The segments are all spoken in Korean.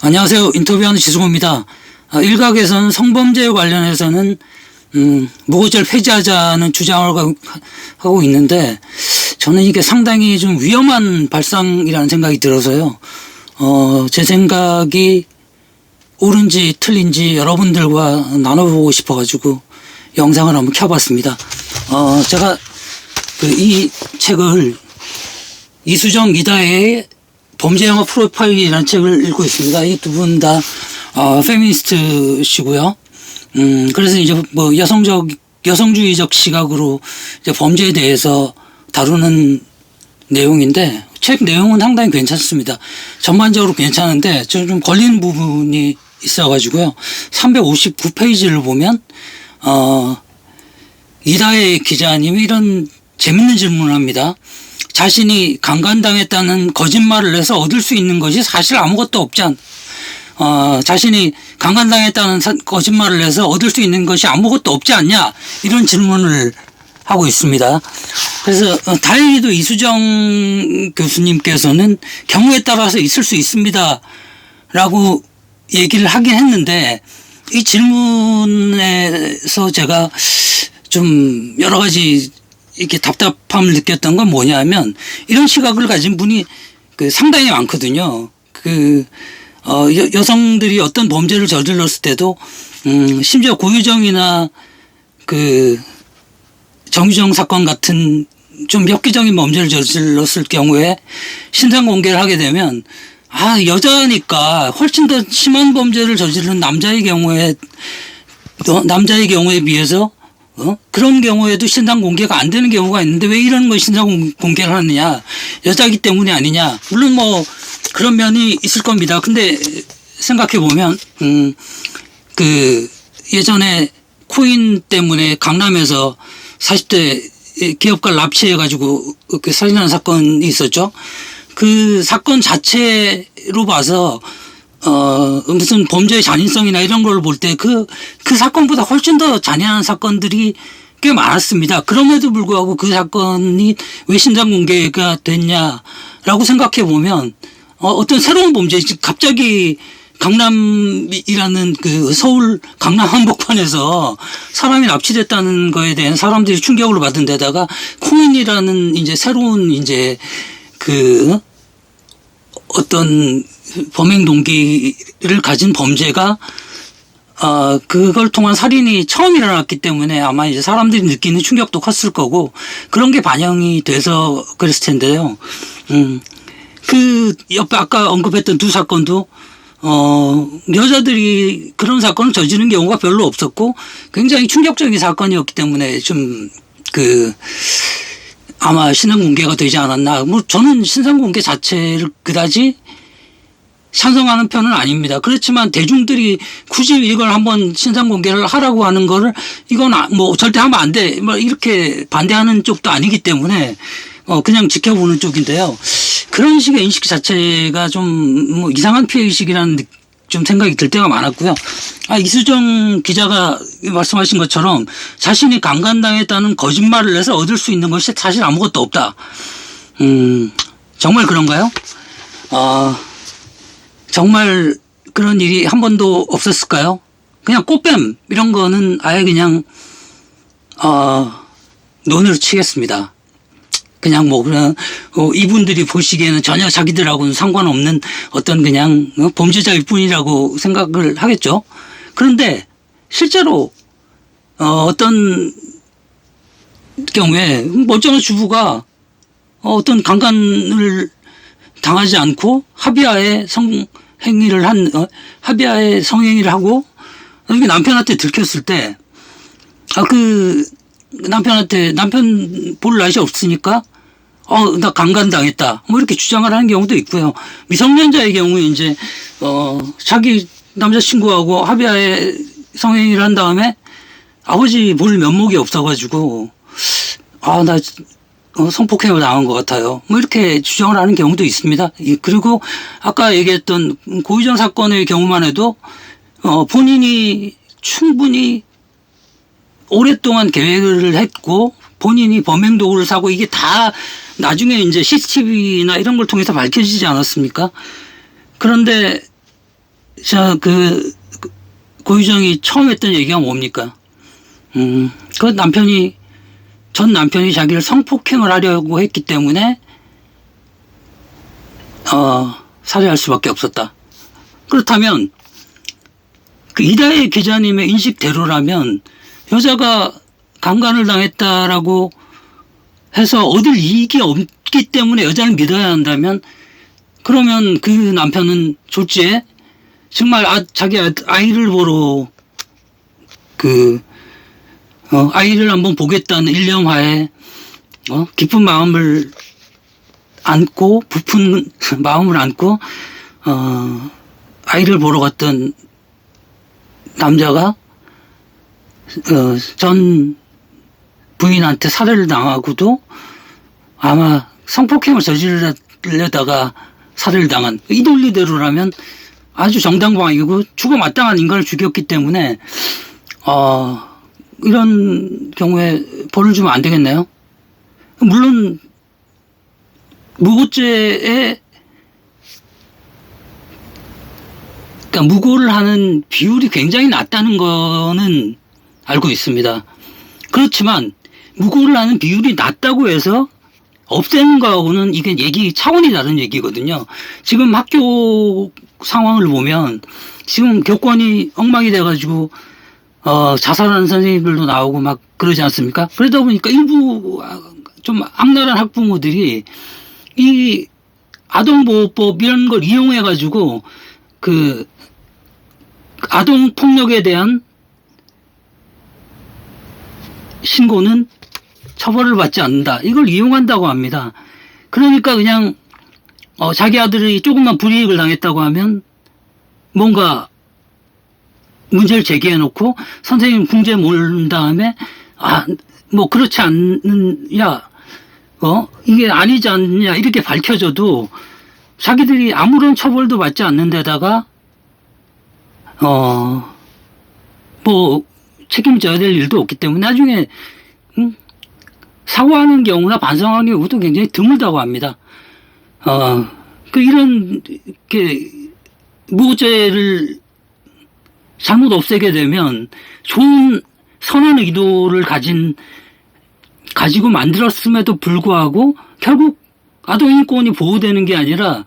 안녕하세요. 인터뷰하는 지승호입니다. 아, 일각에서는 성범죄 관련해서는 음, 무고죄를 폐지하자는 주장을 가- 하고 있는데 저는 이게 상당히 좀 위험한 발상이라는 생각이 들어서요. 어, 제 생각이 옳은지 틀린지 여러분들과 나눠보고 싶어가지고 영상을 한번 켜봤습니다. 어, 제가 그 이 책을 이수정 이다혜의 범죄 영화 프로파일이라는 책을 읽고 있습니다. 이 두 분 다 어, 페미니스트시고요. 음, 그래서 이제 뭐 여성적 여성주의적 시각으로 이제 범죄에 대해서 다루는 내용인데 책 내용은 상당히 괜찮습니다. 전반적으로 괜찮은데 좀 걸리는 부분이 있어가지고요. 359페이지를 보면 어 이다혜 기자님이 이런 재밌는 질문을 합니다. 자신이 강간당했다는 거짓말을 해서 얻을 수 있는 것이 사실 아무것도 없지 않, 어, 자신이 강간당했다는 사- 거짓말을 해서 얻을 수 있는 것이 아무것도 없지 않냐 이런 질문을 하고 있습니다. 그래서 어, 다행히도 이수정 교수님께서는 경우에 따라서 있을 수 있습니다. 라고 얘기를 하긴 했는데 이 질문에서 제가 좀 여러 가지 이렇게 답답함을 느꼈던 건 뭐냐면 이런 시각을 가진 분이 그 상당히 많거든요. 그, 어, 여, 여성들이 어떤 범죄를 저질렀을 때도, 음, 심지어 고유정이나 그 정유정 사건 같은 좀 엽기적인 범죄를 저질렀을 경우에 신상 공개를 하게 되면 아, 여자니까 훨씬 더 심한 범죄를 저지른 남자의 경우에 어, 남자의 경우에 비해서 어? 그런 경우에도 신상 공개가 안 되는 경우가 있는데 왜 이런 거 신상 공- 공개를 하느냐. 여자기 때문이 아니냐. 물론 뭐 그런 면이 있을 겁니다. 근데 생각해 보면 음 그 예전에 코인 때문에 강남에서 40대 기업가 납치해 가지고 그 살인하는 사건이 있었죠. 그 사건 자체로 봐서 어, 무슨 범죄의 잔인성이나 이런 걸 볼 때 그, 그 사건보다 훨씬 더 잔인한 사건들이 꽤 많았습니다. 그럼에도 불구하고 그 사건이 왜 신상 공개가 됐냐라고 생각해 보면 어, 어떤 새로운 범죄, 즉 갑자기 강남이라는 그 서울 강남 한복판에서 사람이 납치됐다는 거에 대한 사람들이 충격을 받은 데다가 코인이라는 이제 새로운 이제 그 어떤 범행 동기를 가진 범죄가 어, 그걸 통한 살인이 처음 일어났기 때문에 아마 이제 사람들이 느끼는 충격도 컸을 거고 그런 게 반영이 돼서 그랬을 텐데요. 음, 그 옆에 아까 언급했던 두 사건도 어, 여자들이 그런 사건을 저지르는 경우가 별로 없었고 굉장히 충격적인 사건이었기 때문에 좀 그 아마 신상 공개가 되지 않았나. 뭐 저는 신상 공개 자체를 그다지 찬성하는 편은 아닙니다. 그렇지만 대중들이 굳이 이걸 한번 신상 공개를 하라고 하는 거를 이건 아- 뭐 절대 하면 안 돼. 뭐 이렇게 반대하는 쪽도 아니기 때문에 어 그냥 지켜보는 쪽인데요. 그런 식의 인식 자체가 좀 뭐 이상한 피해 의식이라는 느- 좀 생각이 들 때가 많았고요. 아, 이수정 기자가 말씀하신 것처럼 자신이 강간당했다는 거짓말을 해서 얻을 수 있는 것이 사실 아무것도 없다. 음, 정말 그런가요? 아, 정말 그런 일이 한 번도 없었을까요? 그냥 꽃뱀 이런 거는 아예 그냥 어, 논으로 치겠습니다. 그냥 뭐 그냥 어, 이분들이 보시기에는 전혀 자기들하고는 상관없는 어떤 그냥 어, 범죄자일 뿐이라고 생각을 하겠죠. 그런데 실제로 어, 어떤 경우에 멀쩡한 주부가 어, 어떤 강간을 당하지 않고 합의하에 성행위를 한 어, 합의하에 성행위를 하고 이게 남편한테 들켰을 때 아 그 남편한테 남편 볼 날이 없으니까 어 나 강간 당했다. 뭐 이렇게 주장을 하는 경우도 있고요. 미성년자의 경우에 이제 어 자기 남자친구하고 합의하에 성행위를 한 다음에 아버지 볼 면목이 없어가지고 아나 어, 성폭행을 당한 것 같아요. 뭐 이렇게 주장을 하는 경우도 있습니다. 이- 그리고 아까 얘기했던 고유정 사건의 경우만 해도 어, 본인이 충분히 오랫동안 계획을 했고 본인이 범행 도구를 사고 이게 다 나중에 이제 CCTV나 이런 걸 통해서 밝혀지지 않았습니까? 그런데 자, 그, 그 고유정이 처음 했던 얘기가 뭡니까? 음, 그 남편이, 전 남편이 자기를 성폭행을 하려고 했기 때문에, 어, 살해할 수밖에 없었다. 그렇다면, 그 이다혜 기자님의 인식대로라면, 여자가 강간을 당했다라고 해서 얻을 이익이 없기 때문에 여자를 믿어야 한다면, 그러면 그 남편은 졸지에 정말 아, 자기 아- 아이를 보러 그 어, 아이를 한번 보겠다는 일념하에 어, 깊은 마음을 안고 부푼 마음을 안고 어, 아이를 보러 갔던 남자가 어, 전 부인한테 살해를 당하고도 아마 성폭행을 저지르려다가 살해를 당한 이 논리대로라면 아주 정당방위고 죽어 마땅한 인간을 죽였기 때문에 어 이런 경우에 벌을 주면 안 되겠네요. 물론 무고죄에 그러니까 무고를 하는 비율이 굉장히 낮다는 거는 알고 있습니다. 그렇지만 무고를 하는 비율이 낮다고 해서 없애는 거하고는 이게 얘기 차원이 다른 얘기거든요. 지금 학교 상황을 보면 지금 교권이 엉망이 돼가지고 어, 자살하는 선생님들도 나오고 막 그러지 않습니까? 그러다 보니까 일부 좀 악랄한 학부모들이 이 아동보호법 이런 걸 이용해가지고 그 아동 폭력에 대한 신고는 처벌을 받지 않는다. 이걸 이용한다고 합니다. 그러니까 그냥 어, 자기 아들이 조금만 불이익을 당했다고 하면 뭔가 문제를 제기해 놓고 선생님 궁지에 몰은 다음에 아 뭐 그렇지 않느냐 어 이게 아니지 않느냐 이렇게 밝혀져도 자기들이 아무런 처벌도 받지 않는 데다가 어 뭐 책임져야 될 일도 없기 때문에 나중에 음, 사과하는 경우나 반성하는 경우도 굉장히 드물다고 합니다. 어, 그 이런 게 무죄를 잘못 없애게 되면 좋은 선한 의도를 가진 가지고 만들었음에도 불구하고 결국 아동 인권이 보호되는 게 아니라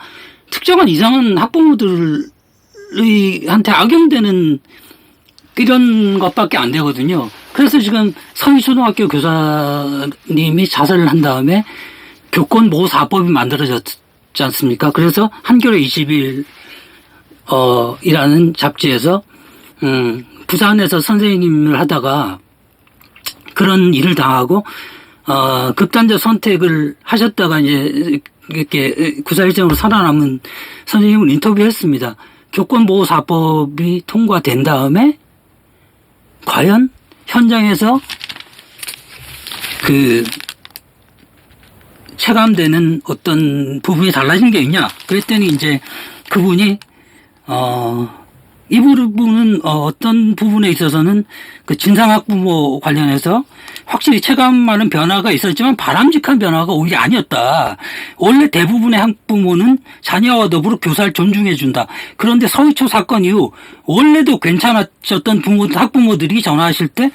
특정한 이상한 학부모들한테 악용되는 이런 것밖에 안 되거든요. 그래서 지금 서희초등학교 교사님이 자살을 한 다음에 교권 보호사법이 만들어졌지 않습니까? 그래서 한겨레 20일 어 이라는 잡지에서 음 부산에서 선생님을 하다가 그런 일을 당하고 어 극단적 선택을 하셨다가 이제 이렇게 구사일정으로 살아남은 선생님을 인터뷰했습니다. 교권보호사법이 통과된 다음에 과연 현장에서 그 체감되는 어떤 부분이 달라진 게 있냐? 그랬더니 이제 그분이 어, 이 부분은 어, 어떤 부분에 있어서는 그 진상학부모 관련해서 확실히 체감하는 변화가 있었지만 바람직한 변화가 오히려 아니었다. 원래 대부분의 학부모는 자녀와 더불어 교사를 존중해준다. 그런데 서희초 사건 이후 원래도 괜찮았었던 부모, 학부모들이 전화하실 때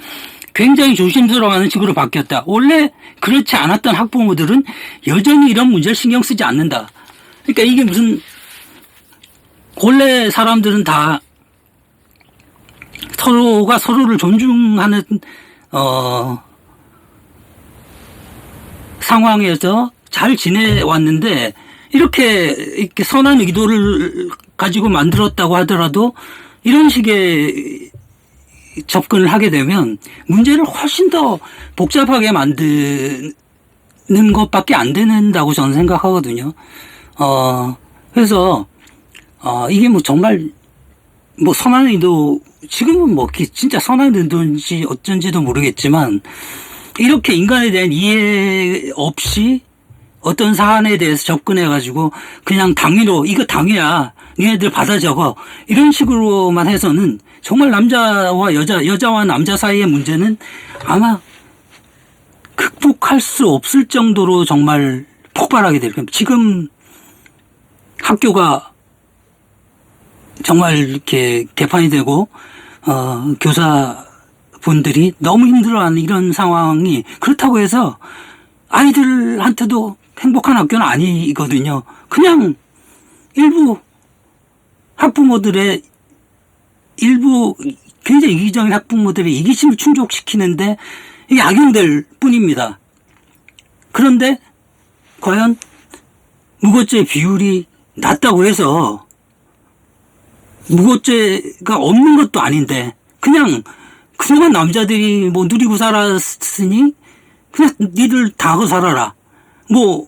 굉장히 조심스러워하는 식으로 바뀌었다. 원래 그렇지 않았던 학부모들은 여전히 이런 문제를 신경 쓰지 않는다. 그러니까 이게 무슨 원래 사람들은 다 서로가 서로를 존중하는 어 상황에서 잘 지내왔는데 이렇게 이렇게 선한 의도를 가지고 만들었다고 하더라도 이런 식의 접근을 하게 되면 문제를 훨씬 더 복잡하게 만드는 것밖에 안 된다고 저는 생각하거든요. 어 그래서 어, 이게 뭐 정말 뭐 선한 의도, 지금은 뭐 기- 진짜 선한 의도인지 어쩐지도 모르겠지만 이렇게 인간에 대한 이해 없이 어떤 사안에 대해서 접근해가지고 그냥 당위로 이거 당위야. 니네들 받아 적어. 이런 식으로만 해서는 정말 남자와 여자, 여자와 남자 사이의 문제는 아마 극복할 수 없을 정도로 정말 폭발하게 될 겁니다. 지금 학교가 정말 이렇게 개판이 되고 어, 교사 분들이 너무 힘들어하는 이런 상황이 그렇다고 해서 아이들한테도 행복한 학교는 아니거든요. 그냥 일부 학부모들의 일부 굉장히 이기적인 학부모들의 이기심을 충족시키는데 이게 악용될 뿐입니다. 그런데 과연 무고죄 비율이 낮다고 해서 무고죄가 없는 것도 아닌데 그냥 그동안 남자들이 뭐 누리고 살았으니 그냥 니들 다 하고 살아라. 뭐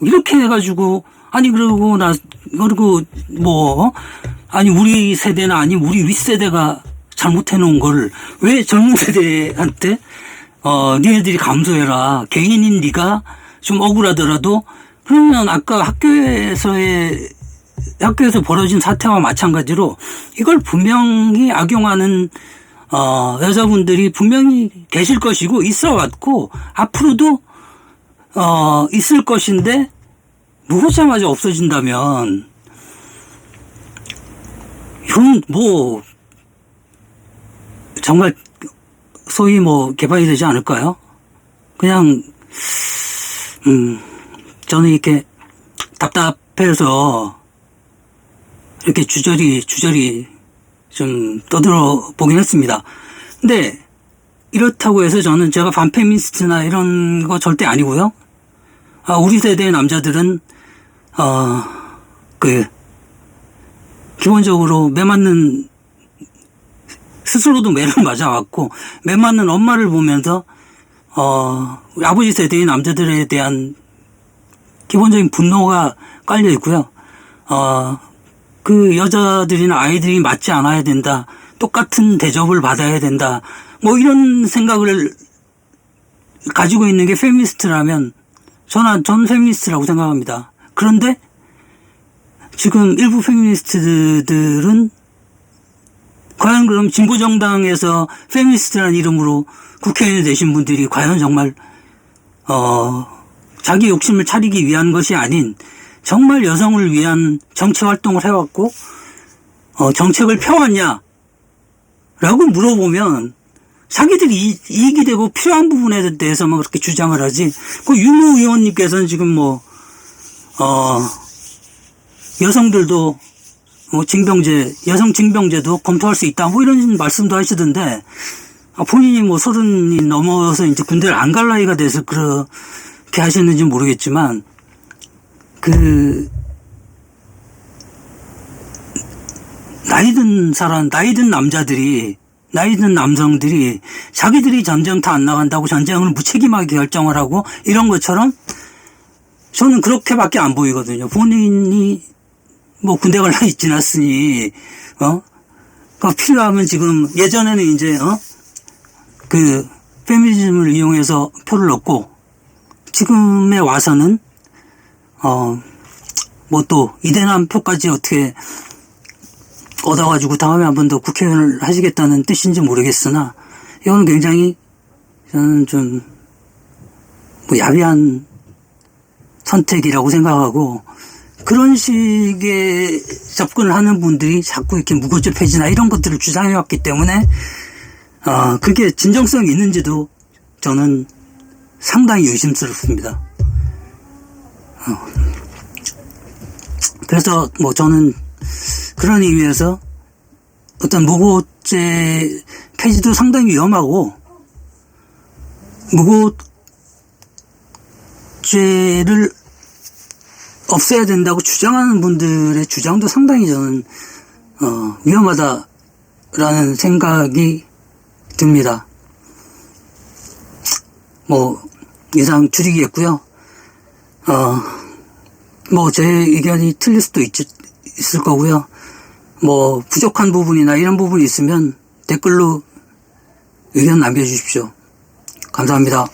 이렇게 해가지고 아니 그러고 나 그리고 뭐 아니 우리 세대나 아니 우리 윗세대가 잘못해 놓은 걸 왜 젊은 세대한테 어 니네들이 감수해라 개인인 네가 좀 억울하더라도 그러면 아까 학교에서의 학교에서 벌어진 사태와 마찬가지로 이걸 분명히 악용하는 어, 여자분들이 분명히 계실 것이고 있어 왔고 앞으로도 어, 있을 것인데 무고자마자 없어진다면 이건 뭐 정말 소위 뭐 개발이 되지 않을까요? 그냥 음 저는 이렇게 답답해서 이렇게 주저리 주저리 좀 떠들어 보긴 했습니다. 근데 이렇다고 해서 저는 제가 반페미니스트나 이런 거 절대 아니고요. 아, 우리 세대의 남자들은 어 그 기본적으로 매 맞는 스스로도 매를 맞아왔고 매 맞는 엄마를 보면서 어 아버지 세대의 남자들에 대한 기본적인 분노가 깔려 있고요. 어, 그 여자들이나 아이들이 맞지 않아야 된다. 똑같은 대접을 받아야 된다. 뭐 이런 생각을 가지고 있는 게 페미니스트라면 저는 전 페미니스트라고 생각합니다. 그런데 지금 일부 페미니스트들은 과연 그럼 진보 정당에서 페미니스트라는 이름으로 국회의원이 되신 분들이 과연 정말 어 자기 욕심을 차리기 위한 것이 아닌 정말 여성을 위한 정치 활동을 해왔고 어, 정책을 펴왔냐? 라고 물어보면 자기들이 이- 이익이 되고 필요한 부분에 대해서만 그렇게 주장을 하지. 그 유무 의원님께서는 지금 뭐, 어, 여성들도 뭐 징병제, 여성 징병제도 검토할 수 있다. 뭐 이런 말씀도 하시던데, 아, 본인이 뭐 서른이 넘어서 이제 군대를 안 갈 나이가 돼서 그렇게 하셨는지 모르겠지만, 그, 나이든 사람, 나이든 남자들이, 나이든 남성들이 자기들이 전쟁터 안 나간다고 전쟁을 무책임하게 결정을 하고 이런 것처럼 저는 그렇게밖에 안 보이거든요. 본인이 뭐 군대 갈 나이 지났으니, 어? 그 필요하면 지금 예전에는 이제, 어? 그, 페미니즘을 이용해서 표를 얻고 지금에 와서는 어, 뭐 또 이대남 표까지 어떻게 얻어가지고 다음에 한 번 더 국회의원을 하시겠다는 뜻인지 모르겠으나 이거는 굉장히 저는 좀 뭐 야비한 선택이라고 생각하고 그런 식의 접근을 하는 분들이 자꾸 이렇게 무고죄 폐지나 이런 것들을 주장해왔기 때문에 어, 그게 진정성이 있는지도 저는 상당히 의심스럽습니다. 그래서 뭐 저는 그런 의미에서 어떤 무고죄 폐지도 상당히 위험하고 무고죄를 없애야 된다고 주장하는 분들의 주장도 상당히 저는 어, 위험하다라는 생각이 듭니다. 뭐 이상 줄이겠고요. 어, 뭐 제 의견이 틀릴 수도 있, 있을 거고요. 뭐 부족한 부분이나 이런 부분이 있으면 댓글로 의견 남겨주십시오. 감사합니다.